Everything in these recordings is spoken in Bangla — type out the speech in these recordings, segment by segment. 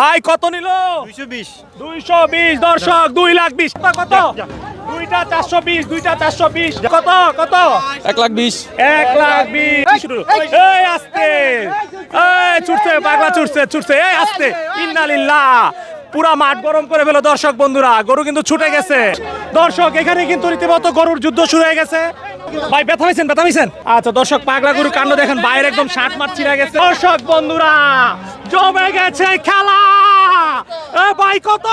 ভাই কত নিল? দুইশো বিশ। দুইশো বিশ দর্শক দুই লাখ বিশ। কত দুইটা চারশো বিশ দুইটা চারশো বিশ। কত কত? এক লাখ বিশ। এক লাখ বিশ। শুরু। এই আসতে। এই ছুটছে পাগলা ছুটছে ছুটছে। এই আসতে। ইন্নালিল্লাহ। পুরা মাঠ গরম করে ফেলো দর্শক বন্ধুরা, গরু কিন্তু ছুটে গেছে। দর্শক এখানে কিন্তু রীতিমতো গরুর যুদ্ধ শুরু হয়ে গেছে। ভাই, ব্যথা হয়েছেন ব্যথা হয়েছেন আচ্ছা দর্শক, পাগলা গরু কাণ্ড দেখেন, বাইরে একদম ষাট মাঠ ছিঁড়ে গেছে। দর্শক বন্ধুরা, জমে গেছে খেলা! ভাই কত?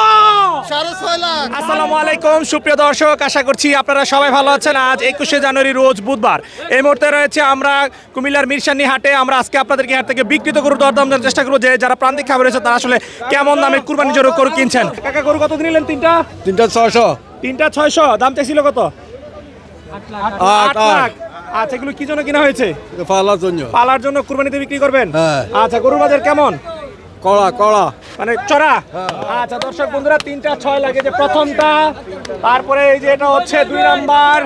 সাড়ে ছয় লাখ। আসসালামু আলাইকুম সুপ্রিয় দর্শক আশা করছি আপনারা সবাই ভালো আছেন। আজ একুশে জানুয়ারি রোজ বুধবার। এই মুহূর্তে রয়েছে আমরা কুমিল্লার মিরসানি হাটে। আমরা আজকে আপনাদেরকে হাট থেকে বিকৃত গরু দরদাম জানার চেষ্টা করব। যে যারা প্রান্তিক খাবার রয়েছে তারা আসলে কেমন দামে কুরবানি জোর গরু কিনছেন? কাকা গরু কত নিলেন তিনটা? তিনটা ছয়শো। তিনটা ছয়শো। দাম চাইছিল কত? আট লাখ। আচ্ছা এগুলো কি জন্য কিনা হয়েছে? পালার জন্য। পালার জন্য কুরবানিতে বিক্রি করবেন? হ্যাঁ। আচ্ছা গরুর বাজার কেমন? কড়া কড়া মানে চড়া? আচ্ছা দর্শক বন্ধুরা তিনটা ছয় লাগে যে প্রথমটা। তারপরে এই যে এটা হচ্ছে দুই নাম্বার।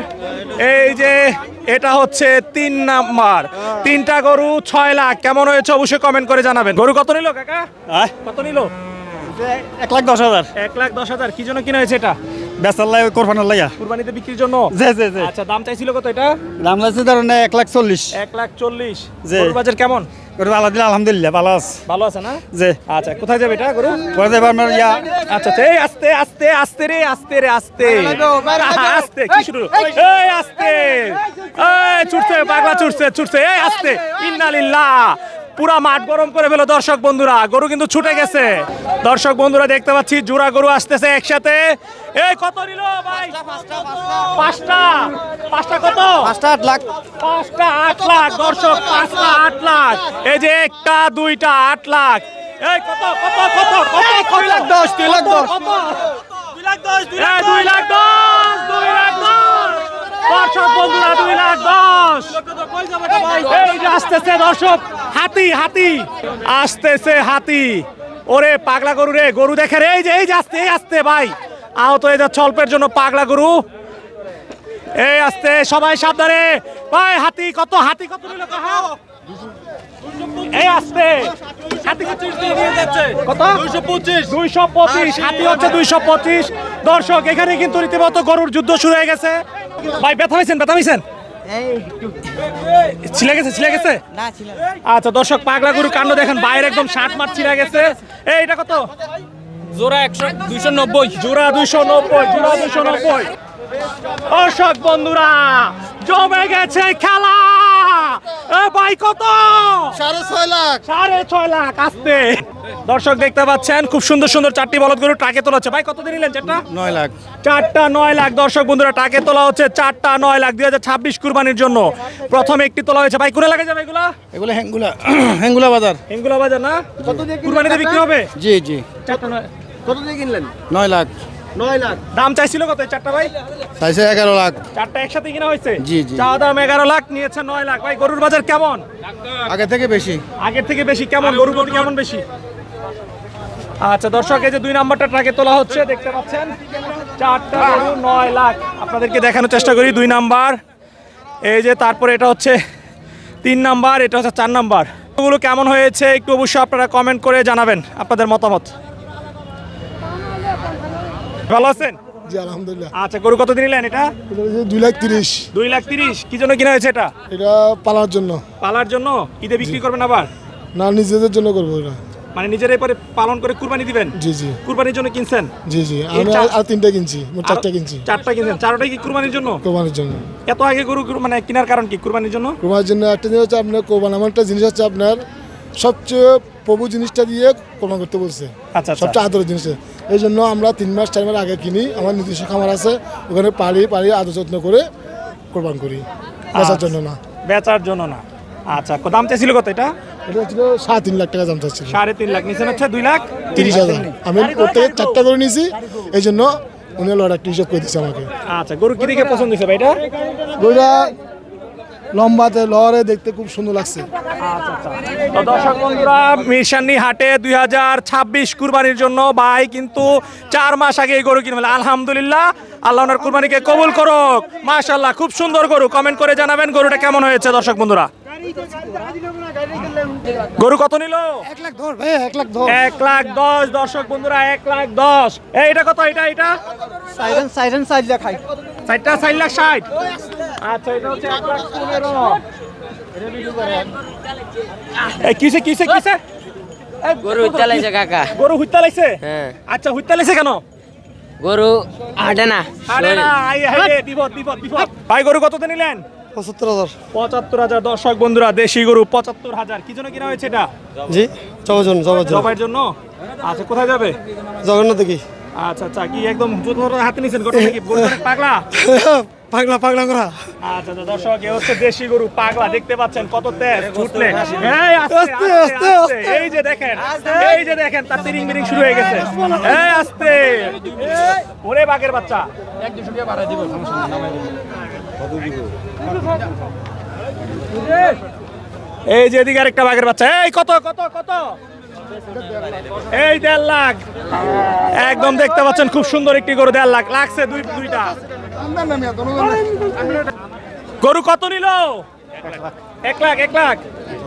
এই যে এটা হচ্ছে তিন নাম্বার। তিনটা গরু ছয় লাখ। কেমন হয়েছে অবশ্যই কমেন্ট করে জানাবেন। গরু কত নিল কাকা? কত নিল? এক লাখ দশ হাজার। এক লাখ দশ হাজার। কি জন্য কিনা হয়েছে এটা? বেচার লাই কোরবানোর লাইয়া। কুরবানিতে বিক্রির জন্য? জি জি জি। আচ্ছা দাম চাইছিল কত এটা? দাম ধরেন এক লাখ চল্লিশ। এক লাখ চল্লিশ। জি। বাজার কেমন? করে ভালো দিলে আলহামদুলিল্লাহ ভালো আছে। ভালো আছে না? জি। আচ্ছা কোথায় যাবে এটা গরু? যাবে আপনার ইয়া? আচ্ছা আচ্ছা, এই আস্তে আস্তে আস্তে রে আস্তে রে আস্তে। আস্তে কি শুরু? এই। আস্তে। এই ছুটছে পাগলা ছুটছে ছুটছে। এই আস্তে। ইন্নালিল্লাহ। পুরা মাঠ গরম করে ফেলো দর্শক বন্ধুরা। গরু কিন্তু ছুটে গেছে। দর্শক বন্ধুরা দেখতে পাচ্ছি জোড়া গরু আসতেছে একসাথে। এই কত নিল ভাই? পাঁচটা পাঁচটা কত? পাঁচটা আট লাখ। পাঁচটা আট লাখ। দর্শক পাঁচটা আট লাখ। এই যে একটা দুইটা আট লাখ। এই কত কত কত কত দুই লাখ দশ দুই লাখ দশ। দুই লাখ দশ দুই লাখ দশ। দুই লাখ দশ। দর্শক বন্ধুরা দুই লাখ দশ। এই যে আসতেছে দর্শক। হাতি হাতি। আসতেছে হাতি। ওরে পাগলা গরু রে, গরু দেখে রে, এই যে এই যে আসতে, এই আসতে ভাই। আহত হয়ে যাচ্ছে অল্পের জন্য পাগলা গরু। এই আসতে, সবাই সাবধানে। ভাই, হাতি কত হাতি কত নিল এই আসতে। কত দুইশো পঁচিশ। হাতি হচ্ছে দুইশো পঁচিশ। দর্শক এখানে কিন্তু রীতিমতো গরুর যুদ্ধ শুরু হয়ে গেছে। ভাই, ব্যথা হয়েছেন ব্যথা হয়েছেন ছিলে গেছে ছিলে গেছে? আচ্ছা দর্শক পাগলা গরু কাণ্ড দেখেন বাইরে একদম ষাট মার ছিলে গেছে। এই এটা কত? জোড়া একশো দুইশো নব্বই। জোড়া দুইশো নব্বই জোড়া দুইশো নব্বই। দর্শক বন্ধুরা জমে গেছে খেলা। এ ভাই কত? সাড়ে ছয় লাখ। সাড়ে ছয় লাখ আসতে। দর্শক দেখতে পাচ্ছেন খুব সুন্দর সুন্দর চারটি বলদ গরু টাকে তোলা হচ্ছে। ভাই কত দিন নিলেন চারটা? নয় লাখ। চারটা নয় লাখ। দর্শক বন্ধুরা টাকে তোলা হচ্ছে চারটা নয় লাখ। দুই হাজার ছাব্বিশ কুরবানির জন্য প্রথম একটি তোলা হয়েছে। ভাই কোন এলাকায় যাবে এগুলা? এগুলো হ্যাঙ্গুলা হ্যাঙ্গুলা বাজার। হিঙ্গুলা বাজার না? কত দিয়ে কুরবানিতে বিক্রি হবে? জি জি। চারটা নয়। কত দিয়ে কিনলেন? নয় লাখ। নয় লাখ। দাম চাইছিল কত চারটা ভাই? চাইছে এগারো লাখ। চারটা একসাথে কিনা হয়েছে? জি, জি। চাওয়া দাম এগারো লাখ নিয়েছে নয় লাখ। ভাই গরুর বাজার কেমন? আগে থেকে বেশি। আগের থেকে বেশি কেমন? গরুর প্রতি কেমন বেশি? আচ্ছা দর্শক এই যে দুই নাম্বারটা ট্রাকে তোলা হচ্ছে দেখতে পাচ্ছেন? চারটা গরু নয় লাখ। আপনাদেরকে দেখানোর চেষ্টা করি দুই নাম্বার। এই যে তারপরে এটা হচ্ছে তিন নাম্বার এটা হচ্ছে চার নাম্বার। এগুলো কেমন হয়েছে একটু অবশ্যই আপনারা কমেন্ট করে জানাবেন আপনাদের মতামত। ভালো আছেন? জি আলহামদুলিল্লাহ। আচ্ছা গরু কত দিন নিলেন এটা? এটা দুই লাখ তিরিশ। দুই লাখ তিরিশ। কি জন্য কিনা হয়েছে এটা? এটা পালার জন্য। পালার জন্য? ঈদে বিক্রি করবেন আবার? না নিজেদের জন্য করব এটা। মানে নিজেরাই পরে পালন করে কুরবানি দিবেন? জি জি। কুরবানির জন্য কিনছেন? জি জি। আমি আর- তিনটা কিনছি মোট চারটা কিনছি। চারটা কিনছেন? চারটাই কি কুরবানির জন্য? কোরবানির জন্য। এত আগে গরু গরু মানে কেনার কারণ কি কুরবানির জন্য? কোরবানির জন্য একটা জিনিস হচ্ছে আপনার কোরবান আমার একটা জিনিস হচ্ছে আপনার সবচেয়ে প্রভু জিনিসটা দিয়ে কোরবান করতে বলছে। আচ্ছা আচ্ছা। সবচেয়ে আদরের জিনিস। এই জন্য আমরা তিন মাস চার মাস আগে কিনি। আমার নিজস্ব খামার আছে ওখানে পাড়ি পাড়ি আদর যত্ন করে কোরবান করি। বেচার জন্য না। বেচার জন্য না। আচ্ছা দাম চাইছিল কত এটা? এটা ছিল সাড়ে তিন লাখ টাকা দাম চাচ্ছিল। সাড়ে তিন লাখ। নিচে হচ্ছে দুই লাখ? তিরিশ হাজার। আমি প্রত্যেকে চারটা করে নিয়েছি এই জন্য উনি লড় একটা হিসাব করে দিচ্ছে আমাকে। আচ্ছা গরু কি দেখে পছন্দ হয়েছে ভাই এটা? গরুটা লম্বাতে লড়ে দেখতে খুব সুন্দর লাগছে। আচ্ছা আচ্ছা। তো দর্শক বন্ধুরা মিরসানি হাটে দুই হাজার ছাব্বিশ কুরবানির জন্য ভাই কিন্তু চার মাস আগে এই গরু কিনে। আলহামদুলিল্লাহ আল্লাহ ওনার কুরবানিকে কবুল করুক। মাশাল্লাহ খুব সুন্দর গরু। কমেন্ট করে জানাবেন গরুটা কেমন হয়েছে দর্শক বন্ধুরা। গরু কত নিল? এক লাখ ধর ভাই এক লাখ ধর এক লাখ দশ দর্শক বন্ধুরা এক লাখ দশ। এটা কত? এটা এটা? সাইরেন সাইরেন ষাটটা চার লাখ ষাট। আচ্ছা এটা হচ্ছে এক লাখ পনেরো। কিসে কিসে কিসে? গরু চালাইছে কাকা। গরু হুইতা লাইছে? হ্যাঁ। আচ্ছা হুইতা লাইছে কেন? গরু হাঁটে না। আরে না। আই হাই রে, বিপদ বিপদ বিপদ। ভাই গরু কততে নিলেন? পঁচাত্তর হাজার। পঁচাত্তর হাজার দর্শক বন্ধুরা দেশি গরু পঁচাত্তর হাজার। কি জন্য কিনা হয়েছে এটা? জি চৌজন জবাইয়ের জন্য? আচ্ছা কোথায় যাবে? জগন্নাথ দেখি আচ্ছা আচ্ছা কি একদম জুতো হাতে নিছেন? গরু নাকি পাগলা? পাগলা পাগলা করা। আচ্ছা আচ্ছা, দর্শক এ হচ্ছে দেশি গরু পাগলা দেখতে পাচ্ছেন কত তেজ ছুটলে। এই আস্তে আস্তে, এই যে দেখেন এই যে দেখেন তার তিরিং মিরিং শুরু হয়ে গেছে। এই আস্তে। ওরে বাঘের বাচ্চা। এই যে এদিকে আরেকটা বাঘের বাচ্চা। এই কত কত কত? এই দেড় লাখ। একদম দেখতে পাচ্ছেন খুব সুন্দর একটি গরু দেড় লাখ। লাগছে দুই দুইটা। গরু কত নিল? এক লাখ এক লাখ।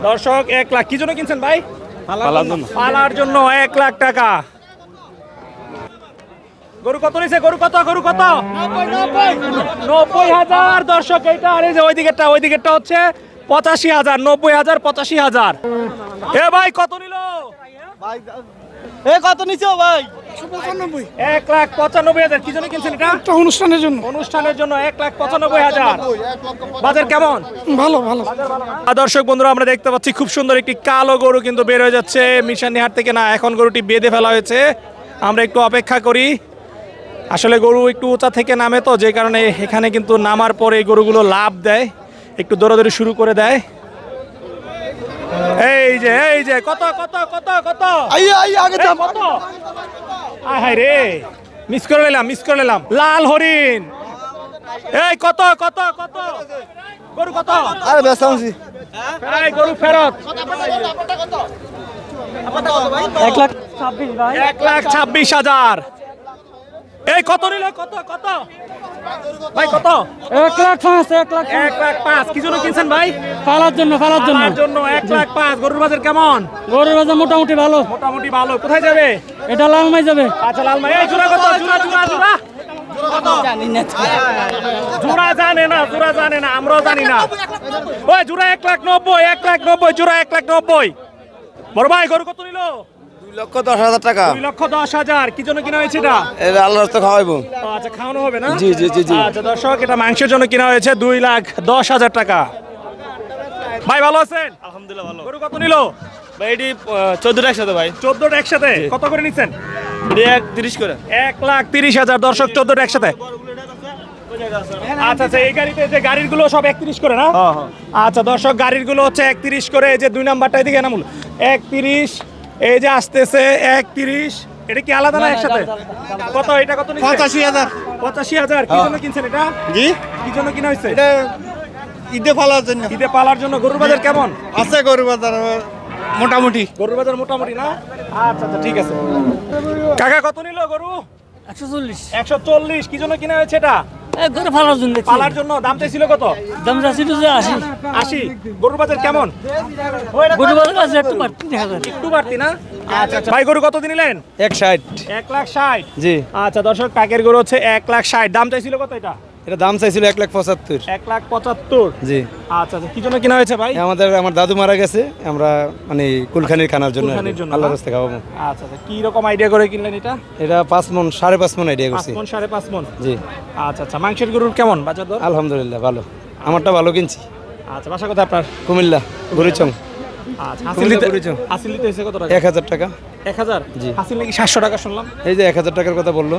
দর্শক এক লাখ। কি জন্য কিনছেন ভাই? পালার জন্য। পালার জন্য এক লাখ টাকা। গরু কত নিছে? গরু কত? গরু কত? নব্বই হাজার। দর্শক এইটা আর এই যে ওই দিকেরটা ওই দিকেরটা হচ্ছে পঁচাশি হাজার নব্বই হাজার পঁচাশি হাজার। এ ভাই কত নিল? এ কত নিছো ভাই? এক লাখ পঁচানব্বই হাজার। কি জন্য কিনছেন এটা? একটা অনুষ্ঠানের জন্য। অনুষ্ঠানের জন্য এক লাখ পঁচানব্বই হাজার। বাজার কেমন? ভালো ভালো। দর্শক বন্ধুরা আমরা দেখতে পাচ্ছি খুব সুন্দর একটি কালো গরু কিন্তু বের হয়ে যাচ্ছে। মিশানিহাট থেকে না এখন গরুটি বেঁধে ফেলা হয়েছে। আমরা একটু অপেক্ষা করি। আসলে গরু একটু উঁচা থেকে নামে তো যে কারণে এখানে কিন্তু নামার পরে এই গরুগুলো লাভ দেয় একটু দৌড়াদৌড়ি শুরু করে দেয়। এই যে এই যে কত কত কত কত? আই আই আগে কত? হায় রে মিস করে নিলাম মিস করে নিলাম। লাল হরিণ। এই কত কত কত? গরু কত? আরে ব্যস্ত আছি। এই গরু ফেরত। এক লাখ ছাব্বিশ ভাই। এক লাখ ছাব্বিশ হাজার। এই কত নিল? কত কত? ভাই কত? এক লাখ পাঁচ এক লাখ এক লাখ পাঁচ। কি জন্য কিনছেন ভাই? পালার জন্য পালার জন্য। জন্য এক লাখ পাঁচ। গরুর বাজার কেমন? গরুর বাজার মোটামুটি ভালো। মোটামুটি ভালো। কোথায় যাবে? এটা লালমাই যাবে। আচ্ছা লাল ভাই এই জোড়া কত? জোড়া জোড়া জোড়া। জোড়া জানে না জোড়া জানে না আমরাও জানি না। ওই জোড়া এক লাখ নব্বই এক লাখ নব্বই জোড়া এক লাখ নব্বই। বড় ভাই গরু কত নিল? লক্ষ দশ হাজার টাকা। দুই লক্ষ দশ হাজার। কি জন্য কিনা হয়েছে এটা? এটা আল্লাহ রাস্তা খাওয়াইবো। আচ্ছা খাওয়ানো হবে না? জি, জি, জি, জি। আচ্ছা দর্শক এটা মাংসের জন্য কিনা হয়েছে দুই লাখ দশ হাজার টাকা। ভাই ভালো আছেন? আলহামদুলিল্লাহ ভালো। গরু কত নিল? ভাই এটি চোদ্দটা একসাথে ভাই। চোদ্দটা একসাথে? কত করে নিচ্ছেন? এক তিরিশ করে। এক লাখ তিরিশ হাজার। দর্শক চোদ্দটা একসাথে? আচ্ছা আচ্ছা এই গাড়িতে যে গাড়িরগুলো সব একত্রিশ করে না? আচ্ছা দর্শক গাড়িরগুলো হচ্ছে একত্রিশ করে এই যে দুই নাম্বারটা এদিকে নামুল একত্রিশ এই যে আসতেছে এক তিরিশ। এটা কি আলাদা না একসাথে? কত? এটা কত পঁচাশি হাজার। পঁচাশি হাজার। কি জন্য কিনছেন এটা? জি? কি জন্য কিনা হয়েছে? এটা ঈদে পালার জন্য। ঈদে পালার জন্য। গরুর বাজার কেমন? আছে গরু বাজার মোটামুটি। গরুর বাজার মোটামুটি না? আচ্ছা আচ্ছা ঠিক আছে। কাকা কত নিল গরু? একশো চল্লিশ। একশো চল্লিশ। কি জন্য কিনা হয়েছে এটা? গরু ফালার জন্য পালার জন্য দাম চাইছিল কত? দাম চাইছিল যে আশি। আশি। গরুর বাজার কেমন? গরু বাজার আছে একটু বাড়তি দেখা যায় একটু বাড়তি না? আচ্ছা আচ্ছা। ভাই গরু কত নিলেন এক ষাট। এক লাখ ষাট। জি। আচ্ছা দর্শক কাকের গরু হচ্ছে এক লাখ ষাট। দাম চাইছিল কত এটা? এটা দাম চাইছিল এক লাখ পঁচাত্তর। এক লাখ পঁচাত্তর? জি। আচ্ছা আচ্ছা কি জন্য কিনা হয়েছে ভাই? আমাদের আমার দাদু মারা গেছে আমরা মানে কুলখানির খানার জন্য আল্লাহ রাস্তা খাওয়াবো। আচ্ছা আচ্ছা কি রকম আইডিয়া করে কিনলেন এটা? এটা পাঁচ মন সাড়ে পাঁচ মন আইডিয়া করছি। মন সাড়ে পাঁচ মন? জি। আচ্ছা আচ্ছা মাংসের গরুর কেমন বাজার দর? আলহামদুলিল্লাহ ভালো। আমারটা ভালো কিনছি। আচ্ছা বাসা কোথায় আপনার? কুমিল্লা গরিচং আচ্ছা এক হাজার টাকা। এক হাজার? জি। হাসিল নাকি সাতশো টাকা শুনলাম? এই যে এক হাজার টাকার কথা বলল।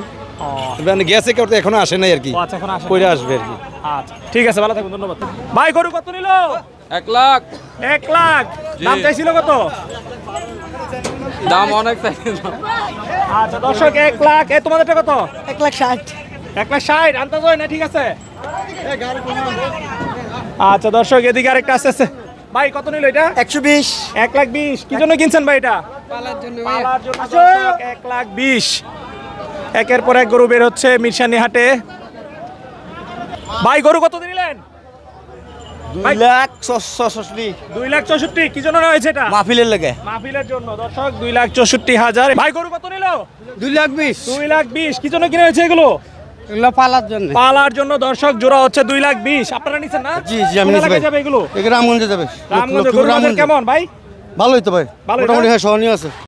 মানে গেছে কেউ এখনও আসে নাই আর কি। আচ্ছা কইরা আসবে আর কি। আচ্ছা ঠিক আছে ভালো থাকুন ধন্যবাদ। ভাই গরু কত নিল? এক লাখ। এক লাখ। দাম চাইছিল কত? দাম অনেক আচ্ছা দর্শক এক লাখ। এ তোমাদেরটা কত? এক লাখ ষাট। এক লাখ ষাট আনতে হয় না ঠিক আছে? আচ্ছা দর্শক এদিকে আরেকটা আছে আছে। ভাই কত নিল এটা? একশো বিশ। এক লাখ বিশ। কি জন্য কিনছেন ভাই এটা? পালার জন্য। এক লাখ বিশ। একের পর এক গরু বের হচ্ছে মিরসানি হাটে। ভাই গরু কত নিলেন? ভাই, লাখ ছষট্টি দুই লাখ চৌষট্টি কি জন্য রয়েছে এটা? মাহফিলের লেগে। মাহফিলের জন্য দর্শক দুই লাখ চৌষট্টি হাজার। ভাই গরু কত নিল? দুই লাখ বিশ। দুই লাখ বিশ কি জন্য কিনে হয়েছে এগুলো? এগুলো পালার জন্য। পালার জন্য দর্শক জোড়া হচ্ছে দুই লাখ বিশ। আপনারা নিচ্ছেন না? জি, জি, আমি নিচ্ছি যাবে এগুলো? এগুলো রামগঞ্জে যাবে। রামগঞ্জে গরু কেমন ভাই? ভালোই তো ভাই। মোটামুটি হ্যাঁ সহনীয় আছে।